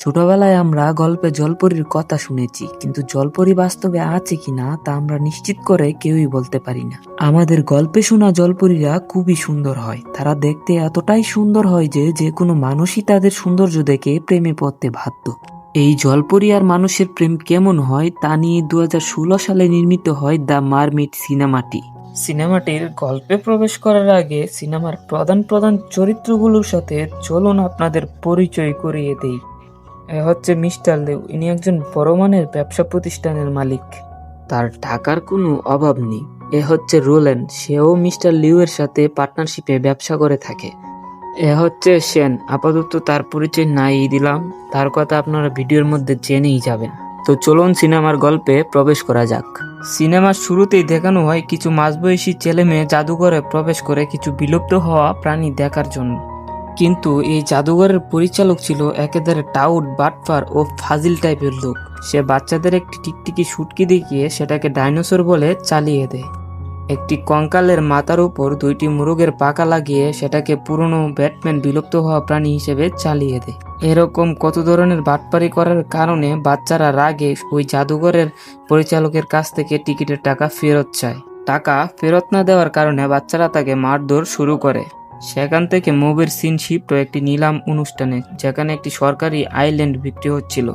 ছোটবেলায় আমরা গল্পে জলপরীর কথা শুনেছি, কিন্তু জলপরী বাস্তবে আছে কিনা তা আমরা নিশ্চিত করে কেউই বলতে পারি না। আমাদের গল্পে শোনা জলপরীরা খুবই সুন্দর হয়। তারা দেখতে এতটাই সুন্দর হয় যে যে কোনো মানুষই তাদের সৌন্দর্য দেখে প্রেমে পড়তে বাধ্য। এই জলপরী আর মানুষের প্রেম কেমন হয় তা নিয়ে দু হাজার ষোলো সালে নির্মিত হয় দ্য মারমিট সিনেমাটি। সিনেমাটির গল্পে প্রবেশ করার আগে সিনেমার প্রধান প্রধান চরিত্রগুলোর সাথে চলুন আপনাদের পরিচয় করিয়ে এ হচ্ছে মিস্টার লেউ। ইনি একজন বড় মানের ব্যবসা প্রতিষ্ঠানের মালিক। তার টাকার কোনো অভাব নেই। এ হচ্ছে রোলেন। সেও মিস্টার লিউ এর সাথে পার্টনারশিপে ব্যবসা করে থাকে। এ হচ্ছে সেন আপাতত তার পরিচয় নাই দিলাম। তার কথা আপনারা ভিডিওর মধ্যে জেনেই যাবেন। তো চলুন সিনেমার গল্পে প্রবেশ করা যাক। সিনেমার শুরুতেই দেখানো হয় কিছু মাঝবয়সী ছেলে মেয়ে জাদুঘরে প্রবেশ করে কিছু বিলুপ্ত হওয়া প্রাণী দেখার জন্য। কিন্তু এই জাদুঘরের পরিচালক ছিল একেবারে টাউট বাটফার ও ফাজিল টাইপের লোক। সে বাচ্চাদের একটি টিকটিকি সুটকি দেখিয়ে সেটাকে ডাইনোসর বলে চালিয়ে দেয়। একটি কঙ্কালের মাথার উপর দুইটি মুরগের পাকা লাগিয়ে সেটাকে পুরনো ব্যাটম্যান বিলুপ্ত হওয়া প্রাণী হিসেবে চালিয়ে দেয়। এরকম কত ধরনের বাটপারি করার কারণে বাচ্চারা রাগে ওই জাদুঘরের পরিচালকের কাছ থেকে টিকিটের টাকা ফেরত চায়। টাকা ফেরত না দেওয়ার কারণে বাচ্চারা তাকে মারধর শুরু করে। সেখান থেকে মুভির সিন শিফট একটি নিলাম অনুষ্ঠানে, যেখানে একটি সরকারি আইল্যান্ড বিক্রি হচ্ছিল,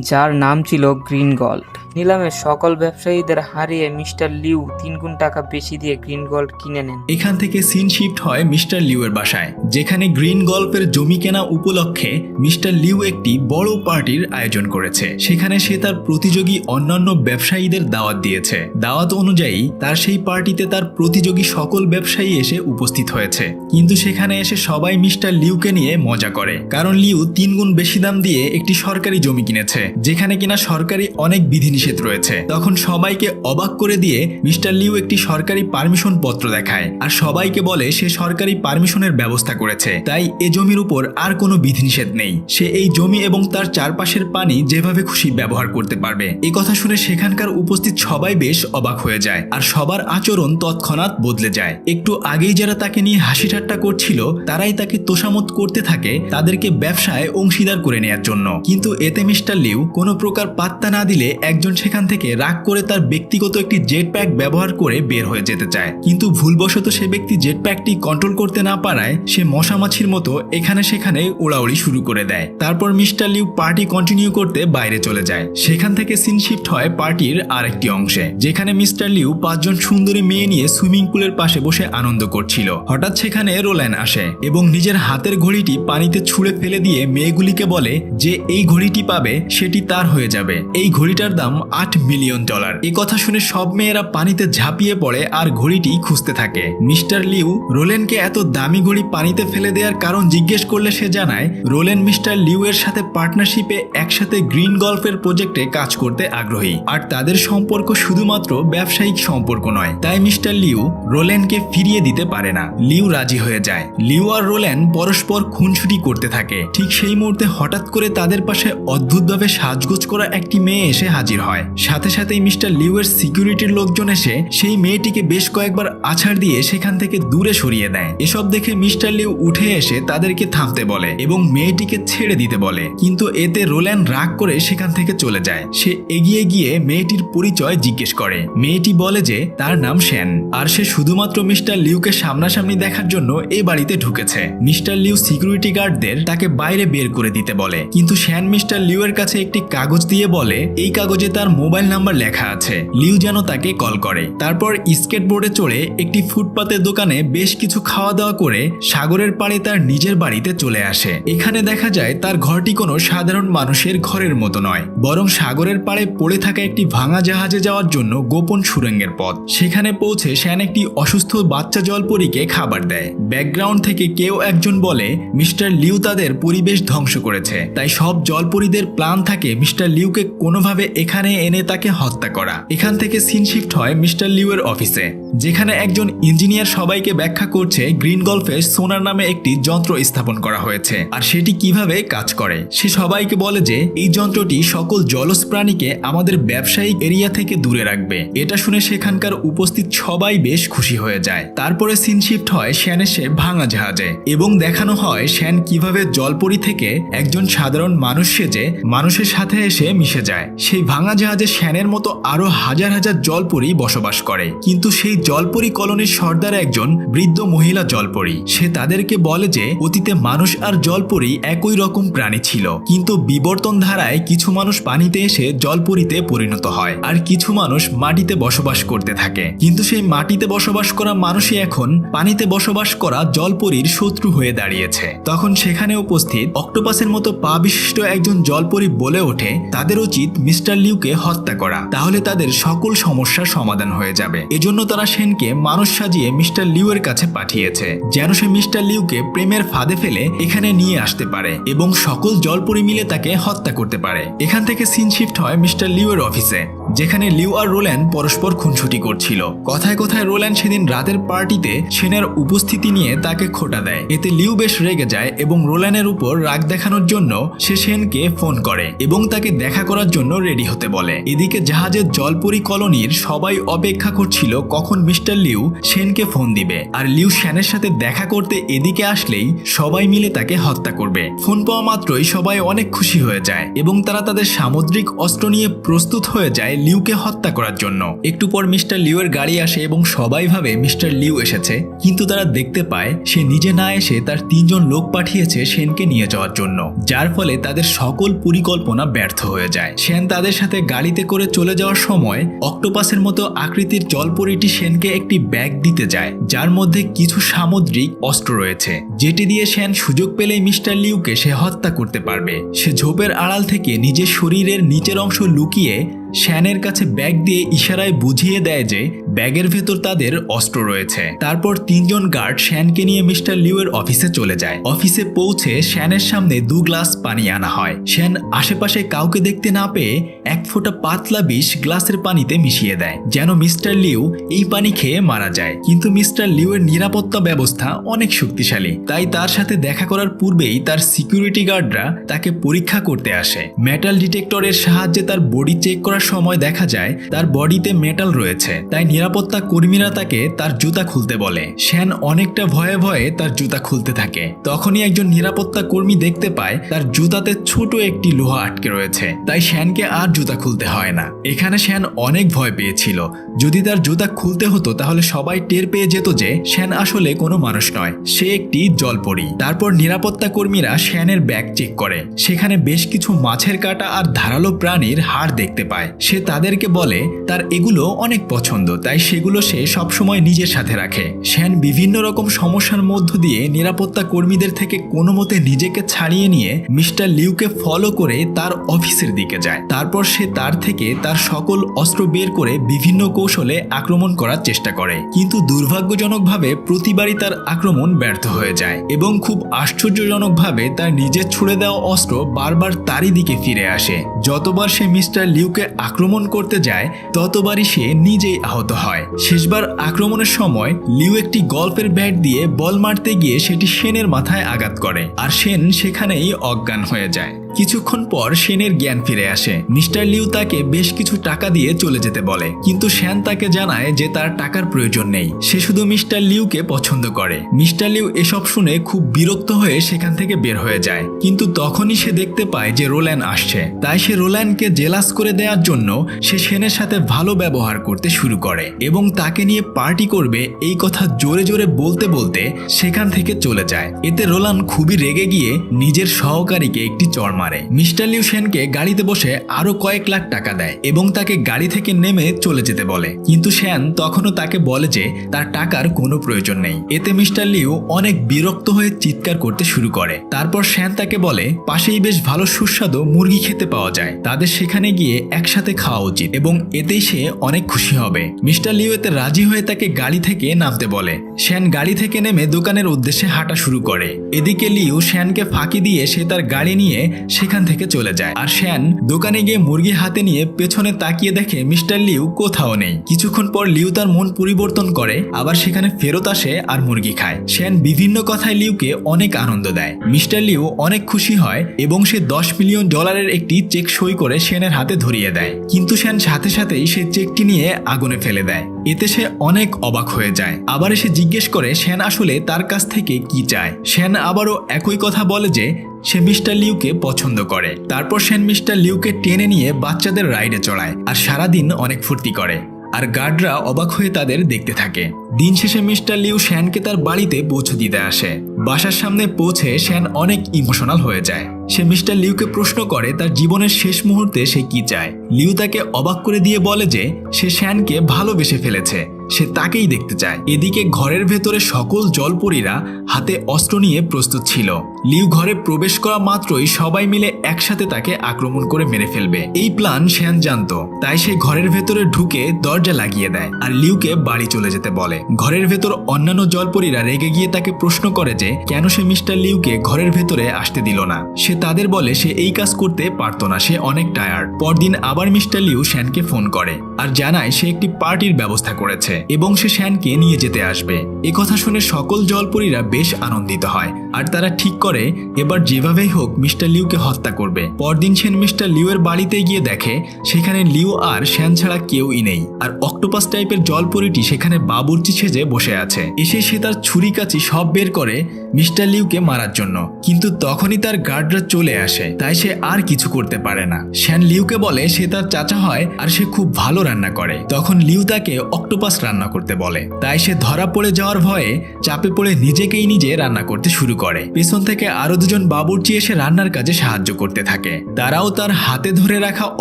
যার নাম ছিল গ্রিন গোল্ড নিলামে সকল ব্যবসায়ীদের হারিয়ে মিস্টার লিউ তিন গুণ টাকা বেশি দিয়ে গ্রিন গোল্ড কিনে নেন। এখান থেকে সিন শিফট হয় মিস্টার লিউয়ের বাসায়, যেখানে গ্রিন গল্পের জমি কেনা উপলক্ষে মিস্টার লিউ একটি বড় পার্টির আয়োজন করেছে। সেখানে সে তার প্রতিযোগী অন্যান্য ব্যবসায়ীদের দাওয়াত দিয়েছে। দাওয়াত অনুযায়ী, তার সেই পার্টিতে তার প্রতিযোগী সকল ব্যবসায়ী এসে উপস্থিত হয়েছে। কিন্তু সেখানে এসে সবাই মিস্টার লিউকে নিয়ে মজা করে, কারণ লিউ তিন গুণ বেশি দাম দিয়ে একটি সরকারি জমি কিনেছে, যেখানে কিনা সরকারি অনেক বিধিনিষেধ রয়েছে। তখন সবাইকে অবাক করে দিয়ে মিস্টার লিউ একটি সরকারি পারমিশন পত্র দেখায়। আর সবাইকে বলে সে সরকারি পারমিশনের ব্যবস্থা করেছে। তাই এ জমির উপর আর কোনো বিধিনিষেধ নেই। সে এই জমি এবং তার চারপাশের পানি যেভাবে খুশি ব্যবহার করতে পারবে। এই কথা শুনে সেখানকার উপস্থিত সবাই বেশ অবাক হয়ে যায়। আর সবার আচরণ তৎক্ষণাৎ বদলে যায়। একটু আগেই যারা তাকে নিয়ে হাসি ঠাট্টা করছিল, তারাই তাকে তোষামত করতে থাকে তাদেরকে ব্যবসায় অংশীদার করে নেয়ার জন্য। কিন্তু এতে মিস্টার লিউ কোনো প্রকার পাত্তা না দিলে একজন সেখান থেকে রাগ করে তার ব্যক্তিগত একটি জেট প্যাক ব্যবহার করে বের হয়ে যেতে চায়। কিন্তু ভুলবশত সে ব্যক্তি জেট প্যাকটি কন্ট্রোল করতে না পারায় সে মশামাছির মতো এখানে সেখানে উড়াউড়ি শুরু করে দেয়। তারপর মিস্টার লিউ পার্টি কন্টিনিউ করতে বাইরে চলে যায়। সেখান থেকে সিন শিফট হয় পার্টির আরেকটি অংশে, যেখানে মিস্টার লিউ পাঁচজন সুন্দরী মেয়ে নিয়ে সুইমিং পুলের পাশে বসে আনন্দ করছিল। হঠাৎ সেখানে রোল্যান আসে এবং নিজের হাতের ঘড়িটি পানিতে ছুঁড়ে ফেলে দিয়ে মেয়েগুলিকে বলে যে, এই ঘড়িটি পাবে, সেটি তার হয়ে যাবে। এই ঘড়িটার দাম আট মিলিয়ন ডলার। এই কথা শুনে সব মেয়েরা পানিতে ঝাঁপিয়ে পড়ে আর ঘড়িটি খুঁজতে থাকে। মিস্টার লিউ, রোলেনকে এত দামি ঘড়ি পানিতে ফেলে দেওয়ার কারণ জিজ্ঞেস করলে সে জানায়, রোলেন মিস্টার লিউ এর সাথে পার্টনারশিপে একসাথে গ্রিন গল্ফের প্রজেক্টে কাজ করতে আগ্রহী। আর তাদের সম্পর্ক শুধুমাত্র ব্যবসায়িক সম্পর্ক নয়। তাই মিস্টার লিউ রোলেনকে ফিরিয়ে দিতে পারে না। লিউ রাজি হয়ে যায়। লিউ আর রোলেন পরস্পর খুনছুটি করতে থাকে। ঠিক সেই মুহূর্তে হঠাৎ করে তাদের পাশে অদ্ভুতভাবে সাজগোজ করা একটি মেয়ে এসে হাজির হয়। সাথে সাথেই মিস্টার লিউ এর সিকিউরিটির লোকজন এসে সেই মেয়েটিকে বেশ কয়েকবার আছাড় দিয়ে সেখান থেকে দূরে সরিয়ে দেয়। এসব দেখে মিস্টার লিউ উঠে এসে তাদেরকে থামতে বলে এবং মেয়েটিকে ছেড়ে দিতে বলে। কিন্তু এতে রোল্যান রাগ করে সেখান থেকে চলে যায়। সে এগিয়ে গিয়ে মেয়েটির পরিচয় জিজ্ঞেস করে। মেয়েটি বলে যে, তার নাম শ্যান। আর সে শুধুমাত্র মিস্টার লিউকে সামনাসামনি দেখার জন্য এই বাড়িতে ঢুকেছে। মিস্টার লিউ সিকিউরিটি গার্ডদের তাকে বাইরে বের করে দিতে বলে। কিন্তু শ্যান মিস্টার লিউ এর কাছে একটি কাগজ দিয়ে বলে, এই কাগজে তার মোবাইল নাম্বার লেখা আছে। লিউ যেন তাকে কল করে। তারপর স্কেটবোর্ডে চড়ে একটি ফুটপাতের দোকানে বেশ কিছু খাওয়া দাওয়া করে সাগরের পাড়ে তার নিজের বাড়িতে চলে আসে। এখানে দেখা যায় তার ঘরটি কোনো সাধারণ মানুষের ঘরের মতো নয়, বরং সাগরের পাড়ে পড়ে থাকা একটি ভাঙা জাহাজে যাওয়ার জন্য গোপন সুরঙ্গের পথ। সেখানে পৌঁছে শ্যান একটি অসুস্থ বাচ্চা জলপরীকে খাবার দেয়। ব্যাকগ্রাউন্ড থেকে কেউ একজন বলে, মিস্টার লিউ তাদের পরিবেশ ধ্বংস করেছে। তাই সব জলপরীদের প্ল্যান থাকে মিস্টার লিউকে কোনোভাবে এখানে এখানে এনে তাকে হত্যা করা। এখান থেকে সিন শিফট হয় মিস্টার লিউয়ের অফিসে, যেখানে একজন ইঞ্জিনিয়ার সবাইকে ব্যাখ্যা করছে গ্রিন গল্ফে সোনার নামে একটি যন্ত্র স্থাপন করা হয়েছে। আর সেটি কীভাবে কাজ করে? সে সবাইকে বলে যে, এই যন্ত্রটি সকল জলজ প্রাণীকে আমাদের ব্যবসায়িক এরিয়া থেকে দূরে রাখবে। এটা শুনে সেখানকার উপস্থিত সবাই বেশ খুশি হয়ে যায়। তারপরে সিন শিফট হয় শ্যান এসে ভাঙা জাহাজে এবং দেখানো হয় শ্যান কীভাবে জলপরি থেকে একজন সাধারণ মানুষ সেজে মানুষের সাথে এসে মিশে যায়। সেই ভাঙা জাহাজে শ্যানের মতো আরও হাজার হাজার জলপরি বসবাস করে। কিন্তু সেই জলপরি কলোনির সর্দার একজন বৃদ্ধ মহিলা জলপরি। সে তাদেরকে বলে যে, অতীতে মানুষ আর জলপরি একই রকম প্রাণী ছিল। কিন্তু বিবর্তন ধারায় কিছু মানুষ পানিতে এসে জলপরিতে পরিণত হয় আর কিছু মানুষ মাটিতে বসবাস করতে থাকে। কিন্তু সেই মাটিতে বসবাস করা মানুষই এখন পানিতে বসবাস করা জলপরির শত্রু হয়ে দাঁড়িয়েছে। তখন সেখানে উপস্থিত অক্টোপাসের মতো পা বিশিষ্ট একজন জলপরি বলে ওঠে, তাদের উচিত মিস্টার লিউকে হত্যা করা। তাহলে তাদের সকল সমস্যার সমাধান হয়ে যাবে। এজন্য তারা সেনকে মানুষ সাজিয়ে মিস্টার লিউ এর কাছে পাঠিয়েছে। যেন সে মিস্টার লিউকে প্রেমের ফাঁদে ফেলে এখানে নিয়ে আসতে পারে এবং সকল জল পরিমিলে তাকে হত্যা করতে পারে। এখান থেকে সিন শিফট হয় মিস্টার লিউয়ের অফিসে। যেখানে লিউ আর রোল্যান্ড পরস্পর খুনসুটি করছিল। কথায় কথায় রোল্যান্ড সেদিন রাতের পার্টিতে সেনের উপস্থিতি নিয়ে তাকে খোটা দেয়। এতে লিউ বেশ রেগে যায় এবং রোল্যান্ডের উপর রাগ দেখানোর জন্য সে সেনকে ফোন করে এবং তাকে দেখা করার জন্য রেডি হতে বলে। এদিকে জাহাজের জলপরি কলোনির সবাই অপেক্ষা করছিল কখন মিস্টার লিউ সেনকে ফোন দিবে। আর লিউ শ্যানের সাথে দেখা করতে এদিকে আসলেই সবাই মিলে তাকে হত্যা করবে। ফোন পাওয়া মাত্রই সবাই অনেক খুশি হয়ে যায় এবং তারা তাদের সামুদ্রিক অস্ত্র নিয়ে প্রস্তুত হয়ে যায় লিউকে হত্যা করার জন্য। একটু পর মিস্টার লিউয়ের গাড়ি আসে এবং সবাই ভাবে মিস্টার লিউ এসেছে। কিন্তু তারা দেখতে পায়, সে নিজে না এসে তার তিনজন লোক পাঠিয়েছে সেনকে নিয়ে যাওয়ার জন্য। যার ফলে তাদের সকল পরিকল্পনা ব্যর্থ হয়ে যায়। সেন তাদের সাথে গাড়িতে করে চলে যাওয়ার সময় অক্টোপাসের মতো আকৃতির জলপরিটি সেনকে একটি ব্যাগ দিতে যায়, যার মধ্যে কিছু সামুদ্রিক অস্ত্র রয়েছে। যেটি দিয়ে সেন সুযোগ পেলেই মিস্টার লিউকে সে হত্যা করতে পারবে। সে ঝোপের আড়াল থেকে নিজের শরীরের নিচের অংশ লুকিয়ে শ্যানের কাছে ব্যাগ দিয়ে ইশারায় বুঝিয়ে দেয় যে ব্যাগের ভেতর তাদের অস্ত্র রয়েছে। তারপর তিনজন গার্ড শ্যানকে নিয়ে মিস্টার লিউয়ের অফিসে চলে যায়। অফিসে পৌঁছে শ্যানের সামনে দু গ্লাস পানি আনা হয়। শ্যান আশেপাশে কাউকে দেখতে না পেয়ে এক ফোঁটা পাতলা বিষ গ্লাসের পানিতে মিশিয়ে দেয়, যেন মিস্টার লিউ এই পানি খেয়ে মারা যায়। কিন্তু মিস্টার লিউয়ের নিরাপত্তা ব্যবস্থা অনেক শক্তিশালী, তাই তার সাথে দেখা করার পূর্বেই তার সিকিউরিটি গার্ডরা তাকে পরীক্ষা করতে আসে। মেটাল ডিটেক্টরের সাহায্যে তার বডি চেক করার সময় দেখা যায়, তার বডিতে মেটাল রয়েছে। তাই নিরাপত্তা কর্মীরা তাকে তার জুতা খুলতে বলে। শ্যান অনেকটা ভয়ে ভয়ে তার জুতা খুলতে থাকে। তখনই একজন নিরাপত্তা কর্মী দেখতে পায়, তার জুতাতে ছোট একটি লোহা আটকে রয়েছে। তাই শ্যানকে আর জুতা খুলতে হয় না। এখানে শ্যান অনেক ভয় পেয়েছিল। যদি তার জুতা খুলতে হতো, তাহলে সবাই টের পেয়ে যেত যে, শ্যান আসলে কোনো মানুষ নয়। সে একটি জলপরি। তারপর নিরাপত্তা কর্মীরা শ্যানের ব্যাগ চেক করে। সেখানে বেশ কিছু মাছের কাটা আর ধারালো প্রাণীর হাড় দেখতে পায়। সে তাদেরকে বলে, তার এগুলো অনেক পছন্দ, তাই সেগুলো সে সবসময় নিজের সাথে রাখে। শ্যান বিভিন্ন রকম সমস্যার মধ্য দিয়ে নিরাপত্তা কর্মীদের থেকে কোনো মতে নিজেকে ছাড়িয়ে নিয়ে মিস্টার লিউকে ফলো করে তার অফিসের দিকে যায়। তারপর সে তার থেকে তার সকল অস্ত্র বের করে বিভিন্ন কৌশলে আক্রমণ করার চেষ্টা করে। কিন্তু দুর্ভাগ্যজনকভাবে প্রতিবারই তার আক্রমণ ব্যর্থ হয়ে যায় এবং খুব আশ্চর্যজনকভাবে তার নিজের ছুড়ে দেওয়া অস্ত্র বারবার তারই দিকে ফিরে আসে। যতবার সে মিস্টার লিউকে আক্রমণ করতে যায়, ততবারই সে নিজেই আহত হয়। শেষবার আক্রমণের সময় লিউ একটি গল্ফের ব্যাট দিয়ে বল মারতে গিয়ে সেটি সেনের মাথায় আঘাত করে, আর সেন সেখানেই অজ্ঞান হয়ে যায়। কিছুক্ষণ পর সেনের জ্ঞান ফিরে আসে। মিস্টার লিউ তাকে বেশ কিছু টাকা দিয়ে চলে যেতে বলে, কিন্তু শ্যান তাকে জানায় যে তার টাকার প্রয়োজন নেই। সে শুধু মিস্টার লিউকে পছন্দ করে। মিস্টার লিউ এসব শুনে খুব বিরক্ত হয়ে সেখান থেকে বের হয়ে যায়। কিন্তু তখনই সে দেখতে পায় যে রোল্যান আসছে। তাই সে রোল্যানকে জেলাস করে দেওয়ার জন্য সে সেনের সাথে ভালো ব্যবহার করতে শুরু করে এবং তাকে নিয়ে পার্টি করবে এই কথা জোরে জোরে বলতে বলতে সেখান থেকে চলে যায়। এতে রোলান খুবই রেগে গিয়ে নিজের সহকারীকে একটি চড় মারে। মিস্টার লিউ সেনকে গাড়িতে বসে আরও কয়েক লাখ টাকা দেয় এবং তাকে গাড়ি থেকে নেমে চলে যেতে বলে। কিন্তু শ্যান তখনও তাকে বলে যে তার টাকার কোনো প্রয়োজন নেই। এতে মিস্টার লিউ অনেক বিরক্ত হয়ে চিৎকার করতে শুরু করে। তারপর শ্যান তাকে বলে, পাশেই বেশ ভালো সুস্বাদু মুরগি খেতে পাওয়া যায়। তাদের সেখানে গিয়ে একসাথে খাওয়া উচিত এবং এতেই সে অনেক খুশি হবে। মিস্টার লিউ এতে রাজি হয়ে তাকে গাড়ি থেকে নামতে বলে। শ্যান গাড়ি থেকে নেমে দোকানের উদ্দেশ্যে হাঁটা শুরু করে। এদিকে লিউ শ্যানকে ফাঁকি দিয়ে সে তার গাড়ি নিয়ে সেখান থেকে চলে যায়। আর শ্যান দোকানে গিয়ে মুরগি হাতে নিয়ে পেছনে তাকিয়ে দেখে মিস্টার লিউ কোথাও নেই। কিছুক্ষণ পর লিউ তার মন পরিবর্তন করে, আবার সেখানে ফেরত আসে আর মুরগি খায়। শ্যান বিভিন্ন কথায় লিউকে অনেক আনন্দ দেয়। মিস্টার লিউ অনেক খুশি হয় এবং সে দশ মিলিয়ন ডলারের একটি চেক সই করে শ্যানের হাতে ধরিয়ে দেয়। কিন্তু শ্যান সাথে সাথেই সে চেকটি নিয়ে আগুনে ফেলে দেয়। এতে সে অনেক অবাক হয়ে যায়। আবার এসে জিজ্ঞেস করে সেন আসলে তার কাছ থেকে কি চায়? সেন আবারও একই কথা বলে যে, সে মিস্টার লিউকে পছন্দ করে। তারপর সেন মিস্টার লিউকে টেনে নিয়ে বাচ্চাদের রাইডে চড়ায় আর সারাদিন অনেক ফুর্তি করে। আর গার্ডরা অবাক হয়ে তাদের দেখতে থাকে। দিন শেষে মিস্টার লিউ শ্যানকে তার বাড়িতে পৌঁছে দিতে আসে। বাসার সামনে পৌঁছে শ্যান অনেক ইমোশনাল হয়ে যায়। সে মিস্টার লিউকে প্রশ্ন করে তার জীবনের শেষ মুহূর্তে সে কি চায়। লিউ তাকে অবাক করে দিয়ে বলে যে, সে শ্যানকে ভালোবেসে ফেলেছে। সে তাকেই দেখতে চায়। এদিকে ঘরের ভেতরে সকল জলপরীরা হাতে অস্ত্র নিয়ে প্রস্তুত ছিল। লিউ ঘরে প্রবেশ করা মাত্রই সবাই মিলে একসাথে তাকে আক্রমণ করে মেরে ফেলবে। এই প্ল্যান শ্যান জানতো। তাই সে ঘরের ভেতরে ঢুকে দরজা লাগিয়ে দেয় আর লিউকে বাড়ি চলে যেতে বলে। ঘরের ভেতর অন্যান্য জলপরীরা রেগে গিয়ে তাকে প্রশ্ন করে যে, কেন সে মিস্টার লিউকে ঘরের ভেতরে আসতে দিল না? সে তাদের বলে, সে এই কাজ করতে পারতো না, সে অনেক টায়ার্ড। পরদিন আবার মিস্টার লিউ শ্যানকে ফোন করে আর জানায় সে একটি পার্টির ব্যবস্থা করেছে। এবং সে শ্যানকে নিয়ে যেতে আসবে। এ কথা শুনে সকল জলপরীরা বেশ আনন্দিত হয়। আর তারা ঠিক করে, এবার যেভাবেই হোক মিস্টার লিউকে হত্যা করবে। পরদিন সেন মিস্টার লিউয়ের বাড়িতে গিয়ে দেখে, সেখানে লিউ আর শ্যান ছাড়া কেউই নেই। আর অক্টোপাস টাইপের জলপরীটি সেখানে বাবুর্চি সেজে বসে আছে। এসে সে তার ছুরি কাচি সব বের করে মিস্টার লিউকে মারার জন্য। কিন্তু তখনই তার গার্ডরা চলে আসে। তাই সে আর কিছু করতে পারে না। শ্যান লিউকে বলে, সে তার চাচা হয় আর সে খুব ভালো রান্না করে। তখন লিউ তাকে অক্টোপাস রান্না করতে বলে। তাই সে ধরা পড়ে যাওয়ার ভয়ে চাপে পড়ে নিজেকেই নিজে রান্না করতে শুরু করে। পেছন থেকে আরও দুজন বাবুর্চি এসে রান্নার কাজে সাহায্য করতে থাকে। তারাও তার হাতে ধরে রাখা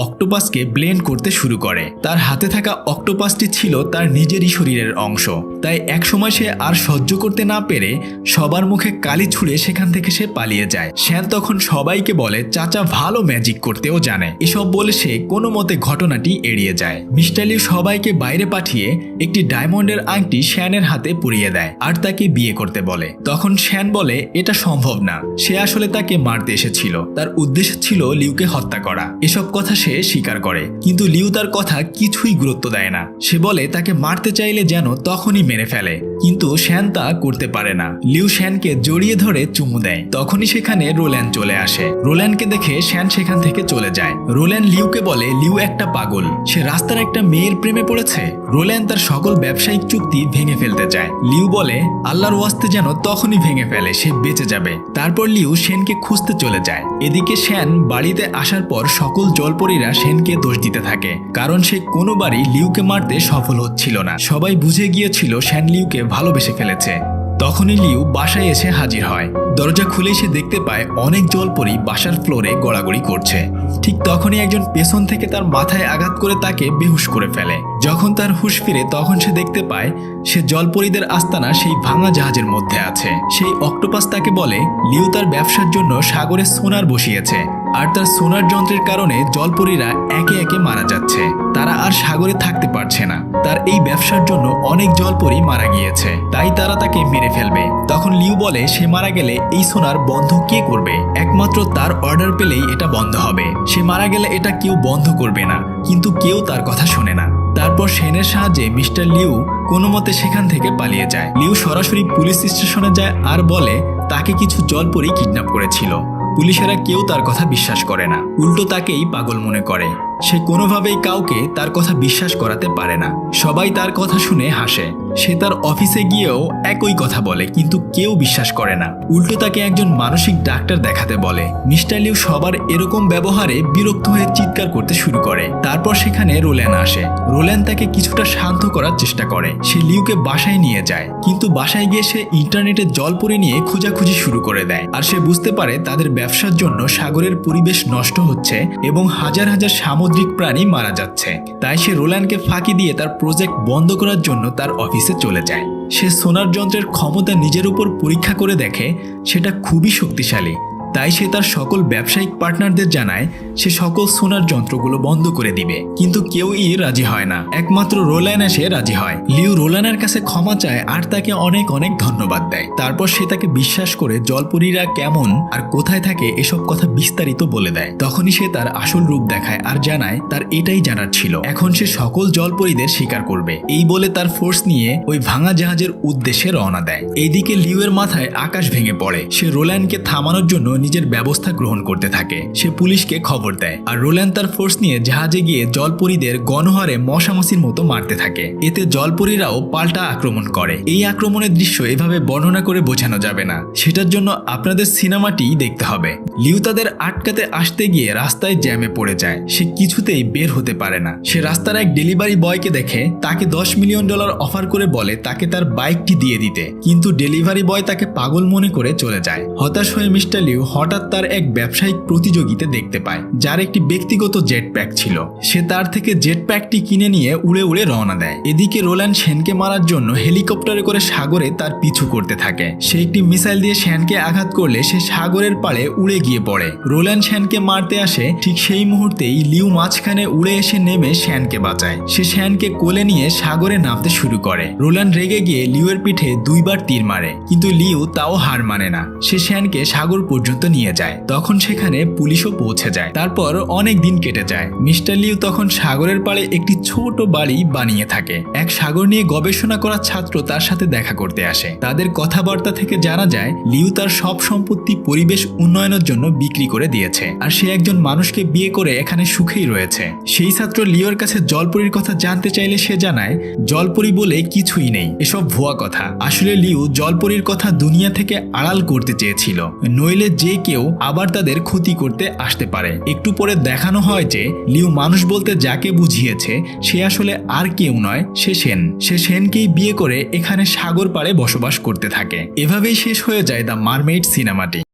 অক্টোপাসকে ব্লেন্ড করতে শুরু করে। তার হাতে থাকা অক্টোপাসটি ছিল তার নিজেরই শরীরের অংশ। তাই একসময় সে আর সহ্য করতে না পেরে সবার মুখে কালি ছুঁড়ে সেখান থেকে সে পালিয়ে যায়। শ্যান তখন সবাইকে বলে, চাচা ভালো ম্যাজিক করতেও জানে। এসব বলে সে কোনো মতে ঘটনাটি এড়িয়ে যায়। মিস্টার লিউ সবাইকে বাইরে পাঠিয়ে একটি ডায়মন্ডের আংটি শ্যানের হাতে পুড়িয়ে দেয় আর তাকে বিয়ে করতে বলে। তখন শ্যান বলে, এটা সম্ভব না। সে আসলে তাকে মারতে এসেছিল। তার উদ্দেশ্য ছিল লিউকে হত্যা করা। এসব কথা সে স্বীকার করে। কিন্তু লিউ তার কথা কিছুই গুরুত্ব দেয় না। সে বলে, তাকে মারতে চাইলে যেন তখনই মেরে ফেলে। কিন্তু শ্যান তা করতে পারে না। লিউ শ্যানকে জড়িয়ে ধরে চুমু দেয়। তখনই সেখানে রোল্যান চলে আসে। রোল্যানকে দেখে শ্যান সেখান থেকে চলে যায়। রোল্যান লিউকে বলে, লিউ একটা পাগল। সে রাস্তার একটা মেয়ের প্রেমে পড়েছে? রোল্যান তার সকল ব্যবসায়িক চুক্তি ভেঙে ফেলতে চায়। লিউ বলে, আল্লাহর ওয়াস্তে যেন তখনই ভেঙে ফেলে, সে বেঁচে যাবে। তারপর লিউ সেনকে খুঁজতে চলে যায়। এদিকে শ্যান বাড়িতে আসার পর সকল জলপরীরা সেনকে দোষ দিতে থাকে, কারণ সে কোনোবারই লিউকে মারতে সফল হচ্ছিল না। সবাই বুঝে গিয়েছিল শ্যান লিউকে ভালোবেসে ফেলেছে। তখনই লিউ বাসায় এসে হাজির হয়। দরজা খুলে সে দেখতে পায় অনেক জলপরি বাসার ফ্লোরে গড়াগড়ি করছে। ঠিক তখনই একজন পেছন থেকে তার মাথায় আঘাত করে তাকে বেহুশ করে ফেলে। যখন তার হুশ ফিরে তখন সে দেখতে পায়, সে জলপরীদের আস্তানা সেই ভাঙা জাহাজের মধ্যে আছে। সেই অক্টোপাস তাকে বলে, লিউ তার ব্যবসার জন্য সাগরে সোনার বসিয়েছে। আর তার সোনার যন্ত্রের কারণে জলপরীরা একে একে মারা যাচ্ছে। তারা আর সাগরে থাকতে পারছে না। তার এই ব্যবসার জন্য অনেক জলপরি মারা গিয়েছে। তাই তারা তাকে মেরে ফেলবে। তখন লিউ বলে, সে মারা গেলে এই সোনার বন্ধ কে করবে? একমাত্র তার অর্ডার পেলেই এটা বন্ধ হবে। সে মারা গেলে এটা কেউ বন্ধ করবে না। কিন্তু কেউ তার কথা শোনে না। তারপর সেনের সাহায্যে মিস্টার লিউ কোনো মতে সেখান থেকে পালিয়ে যায়। লিউ সরাসরি পুলিশ স্টেশনে যায় আর বলে, তাকে কিছু জলপরি কিডন্যাপ করেছিল। পুলিশেরা কেউ তার কথা বিশ্বাস করে না। উল্টো তাকেই পাগল মনে করে। সে কোনোভাবেই কাউকে তার কথা বিশ্বাস করাতে পারে না। সবাই তার কথা শুনে হাসে। সে তার অফিসে গিয়েও একই কথা বলে, কিন্তু কেউ বিশ্বাস করে না। উল্টো তাকে একজন মানসিক ডাক্তার দেখাতে বলে। মিস্টার লিউ সবার এরকম ব্যবহারে বিরক্ত হয়ে চিৎকার করতে শুরু করে। তারপর সেখানে রোল্যান আসে। রোল্যান তাকে কিছুটা শান্ত করার চেষ্টা করে। সে লিউকে বাসায় নিয়ে যায়। কিন্তু বাসায় গিয়ে সে ইন্টারনেটে জল পরে নিয়ে খোঁজাখুঁজি শুরু করে দেয়। আর সে বুঝতে পারে তাদের ব্যবসার জন্য সাগরের পরিবেশ নষ্ট হচ্ছে এবং হাজার হাজার সামুদ্রিক প্রাণী মারা যাচ্ছে। তাই সে রোল্যানকে ফাঁকি দিয়ে তার প্রজেক্ট বন্ধ করার জন্য তার অফিসে চলে যায়। সে সোনার যন্ত্রের ক্ষমতা নিজের উপর পরীক্ষা করে দেখে, সেটা খুবই শক্তিশালী। তাই সে তার সকল ব্যবসায়িক পার্টনারদের জানায় সে সকল সোনার যন্ত্রগুলো বন্ধ করে দিবে। কিন্তু কেউই রাজি হয় না। একমাত্র রোল্যান এসে রাজি হয়। লিউ রোল্যানের কাছে ক্ষমা চায় আর তাকে অনেক অনেক ধন্যবাদ দেয়। তারপর সে তাকে বিশ্বাস করে জলপরীরা কেমন আর কোথায় থাকে এসব কথা বিস্তারিত বলে দেয়। তখনই সে তার আসল রূপ দেখায় আর জানায় তার এটাই জানার ছিল। এখন সে সকল জলপরীদের স্বীকার করবে। এই বলে তার ফোর্স নিয়ে ওই ভাঙা জাহাজের উদ্দেশ্যে রওনা দেয়। এইদিকে লিউয়ের মাথায় আকাশ ভেঙে পড়ে। সে রোল্যান্ডকে থামানোর জন্য নিজের ব্যবস্থা গ্রহণ করতে থাকে। সে পুলিশকে খবর দেয়। আর রোল্যান্ড তার ফোর্স নিয়ে জাহাজে গিয়ে জলপরীদের গণহারে মশামাছির মতো মারতে থাকে। এতে জলপরীরাও পাল্টা আক্রমণ করে। এই আক্রমণের দৃশ্য এভাবে বর্ণনা করে বোঝানো যাবে না। সেটার জন্য আপনাদের সিনেমাটি দেখতে হবে। লিউ তাদের আটকাতে আসতে গিয়ে রাস্তায় জ্যামে পড়ে যায়। সে কিছুতেই বের হতে পারে না। সে রাস্তার এক ডেলিভারি বয়কে দেখে তাকে দশ মিলিয়ন ডলার অফার করে বলে তাকে তার বাইকটি দিয়ে দিতে। কিন্তু ডেলিভারি বয় তাকে পাগল মনে করে চলে যায়। হতাশ হয়ে মিস্টার লিউ হঠাৎ তার এক ব্যবসায়িক প্রতিযোগিতা দেখতে পায়। যার একটি ব্যক্তিগত জেট প্যাক ছিল। সে তার থেকে জেট প্যাকটি কিনে নিয়ে উড়ে উড়ে রওনা দেয়। এদিকে রোল্যান্ড সেনকে মারার জন্য হেলিকপ্টারে করে সাগরে তার পিছু করতে থাকে। সে একটি মিসাইল দিয়ে শ্যানকে আঘাত করলে সে সাগরের পাড়ে উড়ে গিয়ে পড়ে। রোল্যান্ড শ্যানকে মারতে আসে, ঠিক সেই মুহূর্তেই লিউ মাঝখানে উড়ে এসে নেমে শ্যানকে বাঁচায়। সে শ্যানকে কোলে নিয়ে সাগরে নামতে শুরু করে। রোল্যান্ড রেগে গিয়ে লিউয়ের পিঠে দুইবার তীর মারে, কিন্তু লিউ তাও হার মানে না। সে শ্যানকে সাগর পর্যন্ত নিয়ে যায়। তখন সেখানে পুলিশও পৌঁছে যায়। তারপর অনেক দিন কেটে যায়। মিস্টার লিউ তখন সাগরের পাড়ে একটি ছোট বাড়ি বানিয়ে থাকে। এক সাগর নিয়ে গবেষণা করা ছাত্র তার সাথে দেখা করতে আসে। তাদের কথাবার্তা থেকে জানা যায়, লিউ তার সব সম্পত্তি পরিবেশ উন্নয়নের জন্য বিক্রি করে দিয়েছে। আর সে একজন মানুষকে বিয়ে করে এখানে সুখেই রয়েছে। সেই ছাত্র লিওর কাছে জলপরীর কথা জানতে চাইলে সে জানায়, জলপরী বলে কিছুই নেই। এসব ভুয়া কথা। আসলে লিউ জলপরীর কথা দুনিয়া থেকে আড়াল করতে চেয়েছিল। নইলে যে কেউ আবার তাদের ক্ষতি করতে আসতে পারে। একটু পরে দেখানো হয় যে লিউ মানুষ বলতে যাকে বুঝিয়েছে, সে আসলে আর কেউ নয়, সে সেন। সে সেনকেই বিয়ে করে এখানে সাগর পাড়ে বসবাস করতে থাকে। এভাবেই শেষ হয়ে যায় দ্য মারমেইড সিনেমাটি।